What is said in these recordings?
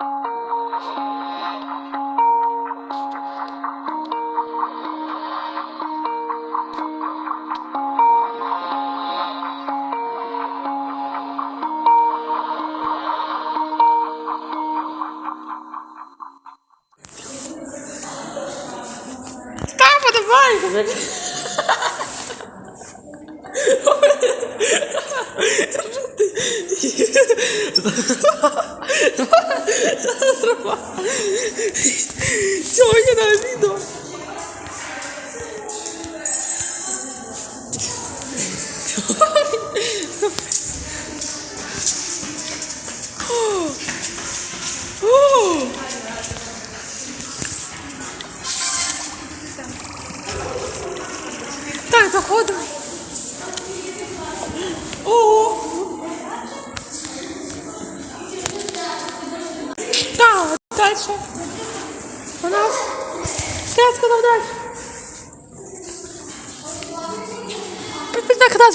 God for the ha.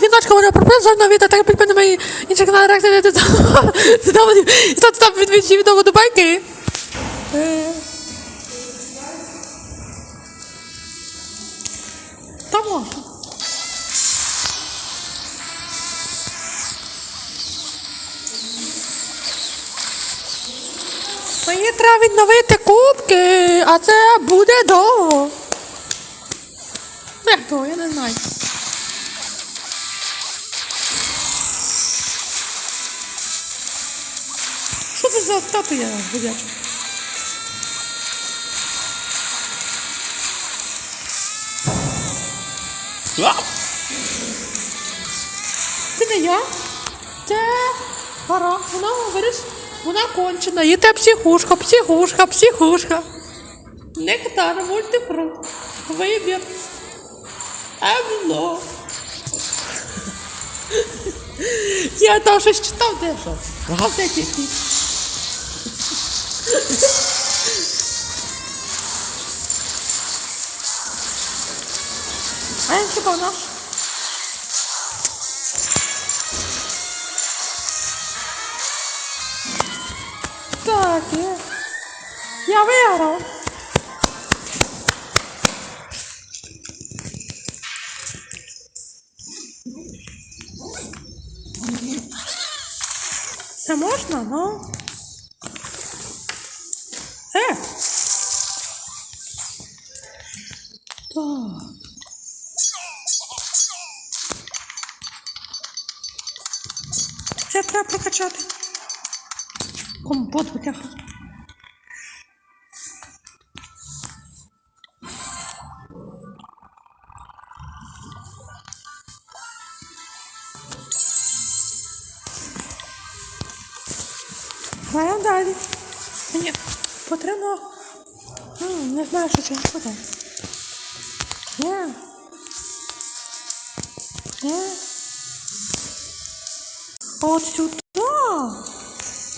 Дзвіночка, мене прописують на відео, так підписуйте мої інші реакції, і ставте там відвідчі відео до байки. Та можна. Мені треба відновити кубки, а це буде довго. Як довго, я не знаю. За статуя ходяча? Це не я. Це гора. Вона говориш, вона кончена. І те психушка, психушка, психушка. Нектар, мультифрукт. Вибір. Емно. Я там щось читав, де що? Газеті. А хіба наш? Так, я, я виграв. Це можна, ну? Це треба прокачати. Компот витяг. Граємо далі. Мені потрібно. Не знаю, що це буде. Є. Є. От сюди.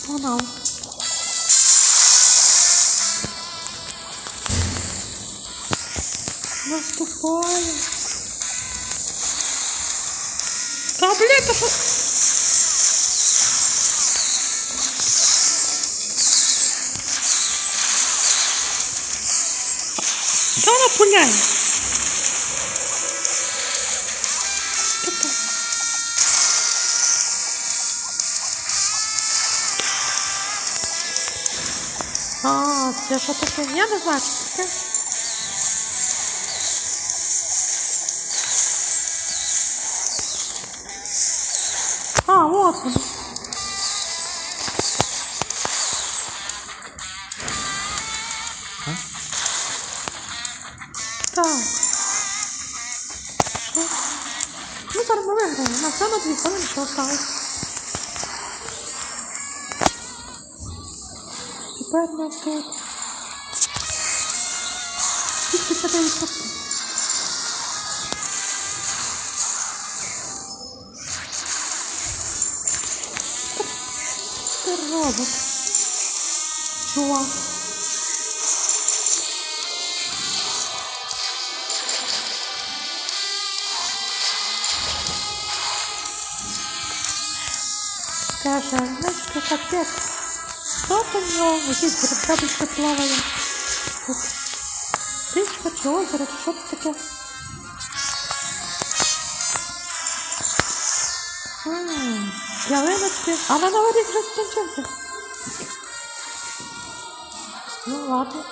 Погнав. Наступаю. Та що? Та вона пуляє. Це що таке? Я не знаю, що таке. А, вот он. Так. Що? Ну, зараз ми виграємо. На все на дві хвилини, осталось. Тепер нас тут 59%. Ти робот. Чувак. Каже, знаєш, що капець. Що там в нього? Якісь крапочка озеро, що це таке? Ялиночки. А на новий рік вже скінчився. Ну ладно.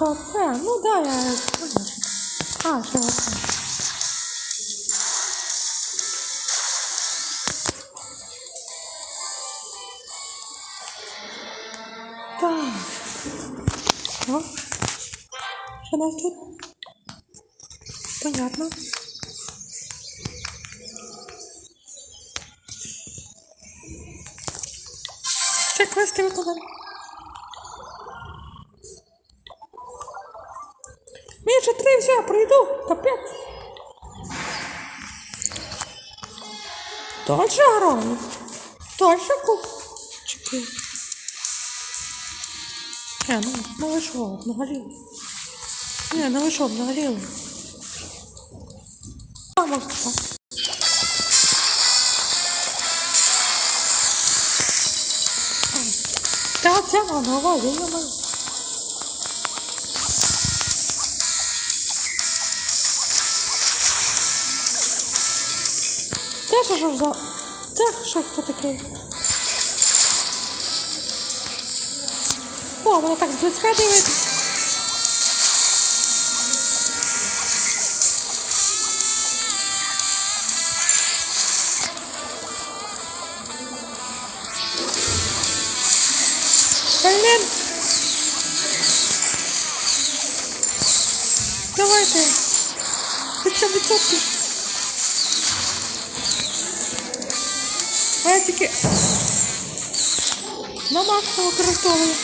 Що? Ну да, я. А, що? Так. О. Що нас тут? Понятно. Ще квести виконали. Мені ще три пройду. Капець. Дальше граю. Дальше купчики. Е, ну, ну ви що? Ні, ну ви що, обнаголіли? А, може так. Та це нова, я не. Що ж за... Це що хто такий? О, вона так зблизька дивиться. Давайте! Тільки на максимум використовую.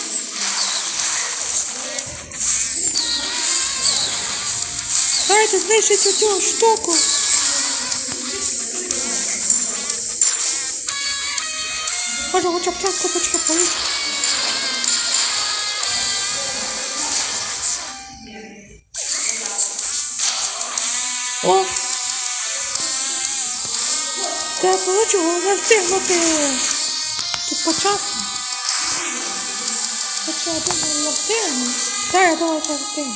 Давайте знищить цю штуку. Може, хоча б часто почекати. О! Та получу не встигнути. Тут по часу. Хоча я думаю, я встигну. Та я думаю, що я встигну.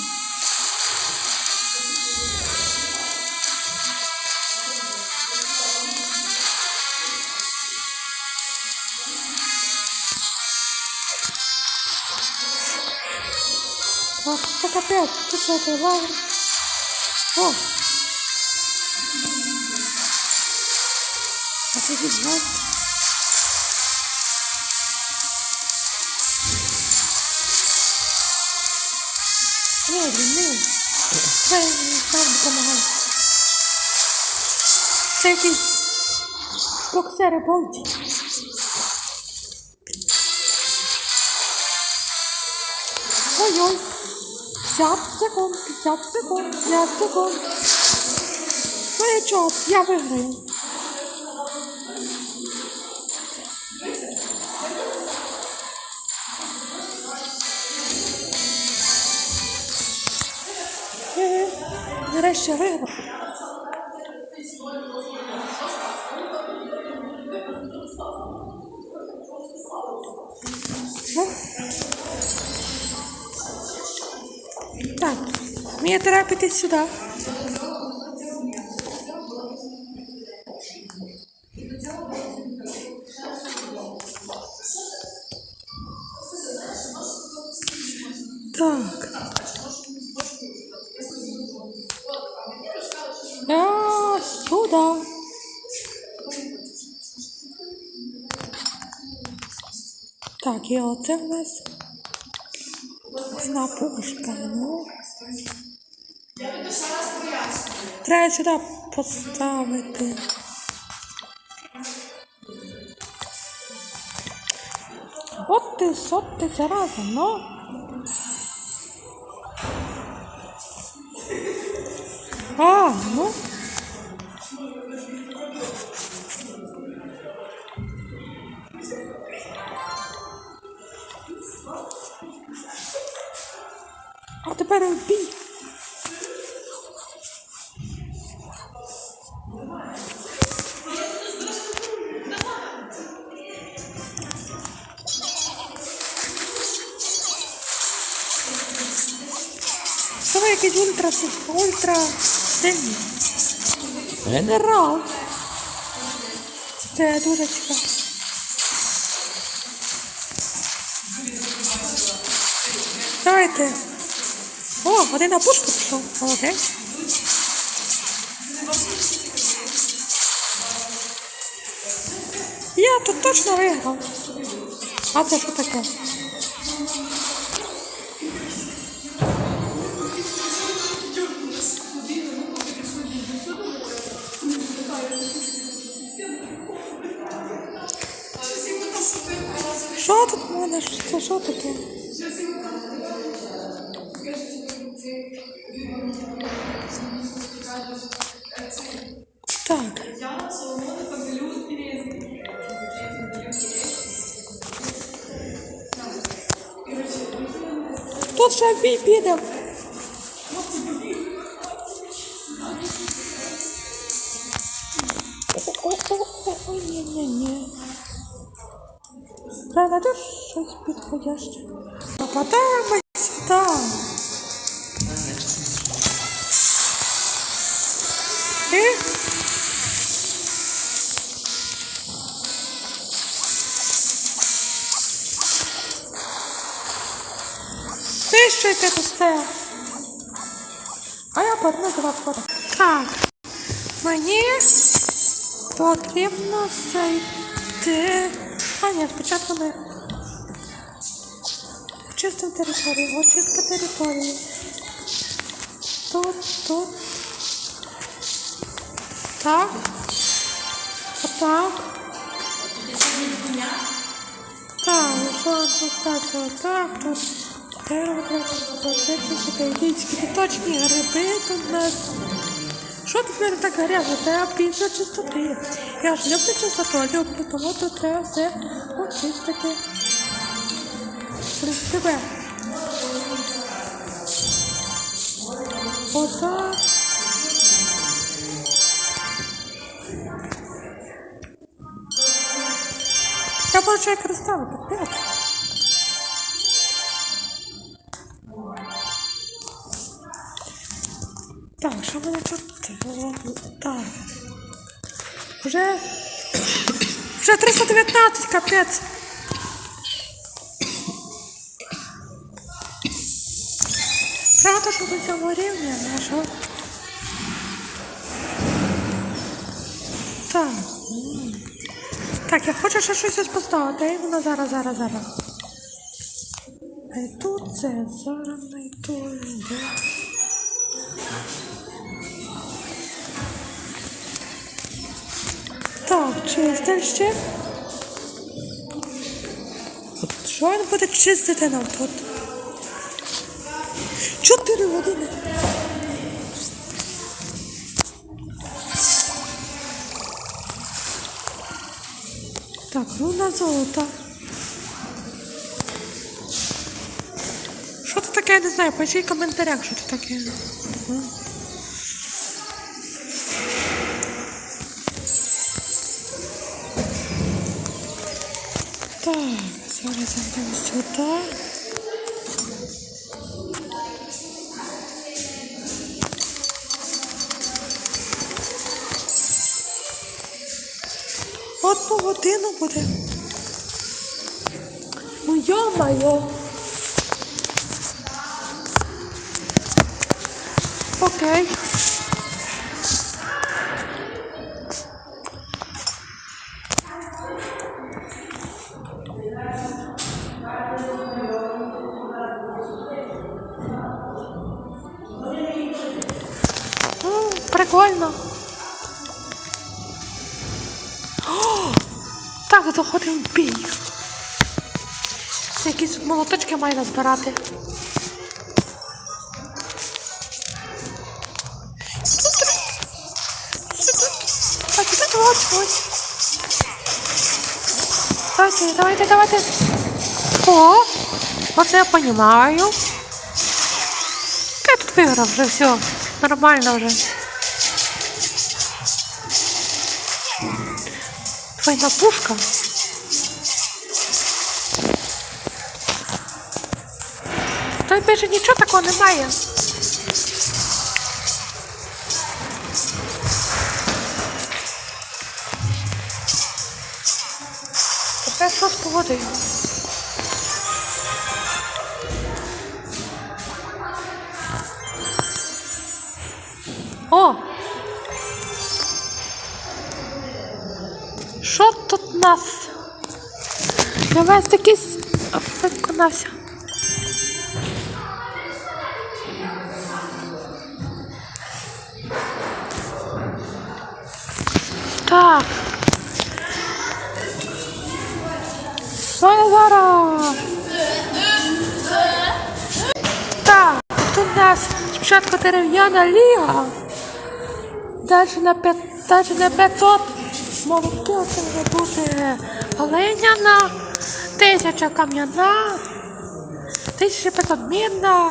О, це капець, ти що візьмет. Ні, не. Це нам допомагає. Це якийсь боксери болті. Ой-ой. 50 секунд, 50 секунд, 50 секунд. Ну нічого, я виграю. Виграв. Ну. Так, мені треба піти сюди. Так. Я. Так, і оце в нас одна пушка, ну. Треба сюди поставити. От ти, сот ти зараза, ну. А, ну. А тепер бій. Що ви якийсь ультра, ультра сильний? Генерал. Це дуже цікаво. Давайте. О, один на пушку пішов. Я тут точно виграв. А це що таке? Що тут мене? Це що таке? Бій піде. Ой, ні, ні, ні. Треба знайти щось підходяще. Попадаємо сюди. А я повернусь до вас скоро. Так. Мені потрібно зайти. А, ні, спочатку не. Очистив територію, очистка території. Тут, тут. Так. Отак. Так, що тут так, так, тут. Дерево треба посадити, кайдійські піточні гриби тут у нас. Що тут в мене так гаряче? Треба більше чистоти. Я ж люблю чистоту, люблю, тому тут треба все очистити. Блін, тебе. Отак. Я получаю кристалли, капець. Так, Вже. Вже 319, капець. Правда, що до цього рівня, а що? Так. Так, я хочу ще щось ось поставити, іменно зараз, зараз, зараз. А тут це зараз знайду. де? Так, чистим ще. Що він буде чистити нам тут? Чотири години. Так, ну на золото. Що це таке, я не знаю, пишіть в коментарях, що це таке. Зайдемо сюди. Одну годину буде. Ну йо-моє. Окей. заходив в бій. Це якісь молоточки має назбирати. Давайте, давайте, давайте. О, оце я понимаю. Я тут виграв вже все. Нормально вже. твоя пушка. Більше нічого такого немає. Тепер що з погодою? О! Що тут у нас? Я весь такий виконався. Так. Що зараз? Так, тут у нас спочатку дерев'яна ліга. Далі на, п'ят, далі на 500 молотки це вже буде глиняна, 1000 кам'яна, 1500 мінна,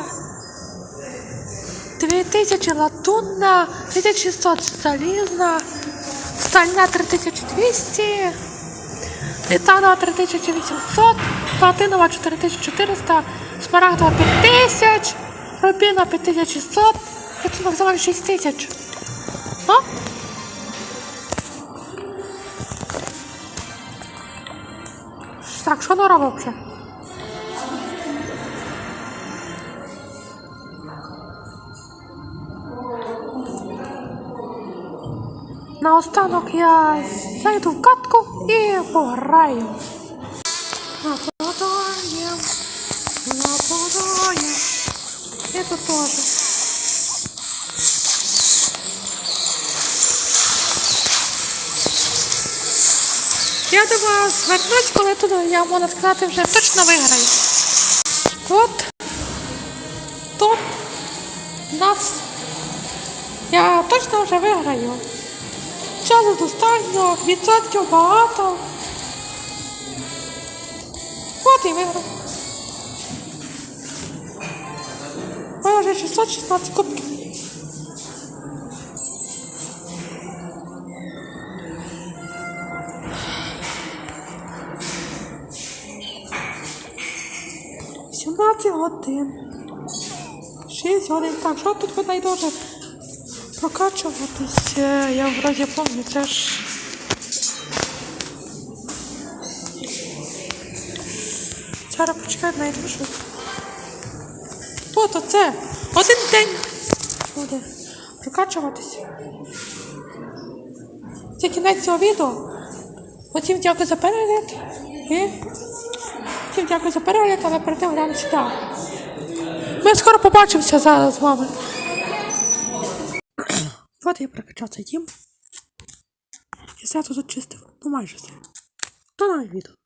2000 латунна, 2600 залізна, стальна 3200, титанова 3800, платинова 4400, смарагдова 5000, рубіна 5600, і тут максимально 6000. А? Так, що вона вже? Наостанок я зайду в катку і пограю. Нападаєм, нападаєм. Тут теж. Я до вас вернусь, коли туди я можна сказати вже точно виграю. От тут нас я точно вже виграю. Часу достатньо, відсотків багато. От і виграв. Мене вже 616 кубків. Сімнадцять годин. 6 годин. Так, що тут ви найдете? Прокачуватись. Е, Я вроді пам'ятаю, це ж. Зараз почекай, знайду що. От оце. Один день буде прокачуватись. Це кінець цього відео. Потім дякую за перегляд. І всім дякую за перегляд, але перед тим глянемо сюди. Ми скоро побачимося зараз з вами. От прокачався дім. І все тут очистив. Ну майже все. До нових відео.